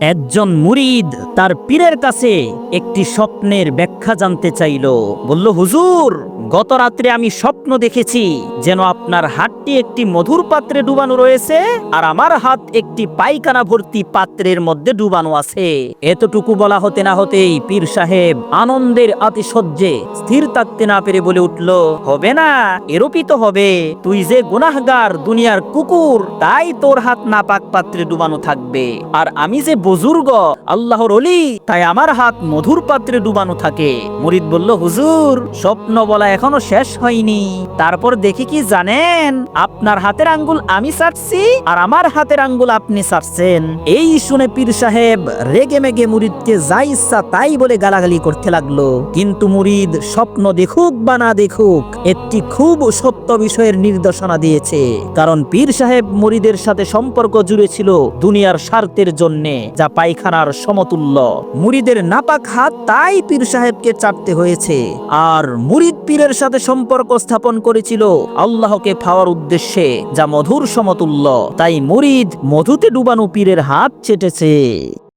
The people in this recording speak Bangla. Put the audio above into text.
একজন মুরিদ তার পীরের কাছে একটি স্বপ্নের ব্যাখ্যা জানতে চাইল। বলল, হুজুর গত রাত্রে আমি স্বপ্ন দেখেছি যেন আপনার হাতটি একটি মধুর পাত্রে ডুবানো রয়েছে আর আমার হাত একটি পায়খানা ভর্তি পাত্রের মধ্যে ডুবানো আছে। এতটুকু বলা হতে না হতেই পীর সাহেব আনন্দের আতিশয্যে স্থির থাকতে না পেরে বলে উঠল, হবে না, এরূপই তো হবে। তুই যে গুনাহগার দুনিয়ার কুকুর, তাই তোর হাত নাপাক পাত্রে ডুবানো থাকবে। আর আমি যে বুজুর্গ, আল্লাহর অলি, তাই আমার হাত মধুর পাত্রে ডুবানো থাকে। মুরিদ বলল, হুজুর স্বপ্ন বলা এখনও শেষ হয়নি। তারপর দেখি কি জানেন? আপনার হাতের আঙ্গুল আমি ছাড়ছি আর আমার হাতের আঙ্গুল আপনি ছাড়ছেন এই শুনে পীর সাহেব রেগে মেগে মুরিদকে যা ইচ্ছা তাই বলে গালাগালি করতে লাগল। কিন্তু মুরিদ স্বপ্ন দেখুক বা না দেখুক, একটি খুব সত্য বিষয়ের নির্দেশনা দিয়েছে। কারণ পীর সাহেব মুরিদের সাথে সম্পর্ক জুড়ে ছিল দুনিয়ার স্বার্থের জন্যে। যা পায়খানার সমতুল্য। মুরিদের নাপাক হাত তাই পীর সাহেবকে চাটতে হয়েছে। আর মুরিদ পীরের সাথে সম্পর্ক স্থাপন করেছিল আল্লাহকে খাওয়ার উদ্দেশ্যে, যা মধুর সমতুল্য। তাই মুরিদ মধুতে ডুবানো পীরের হাত চেটেছে।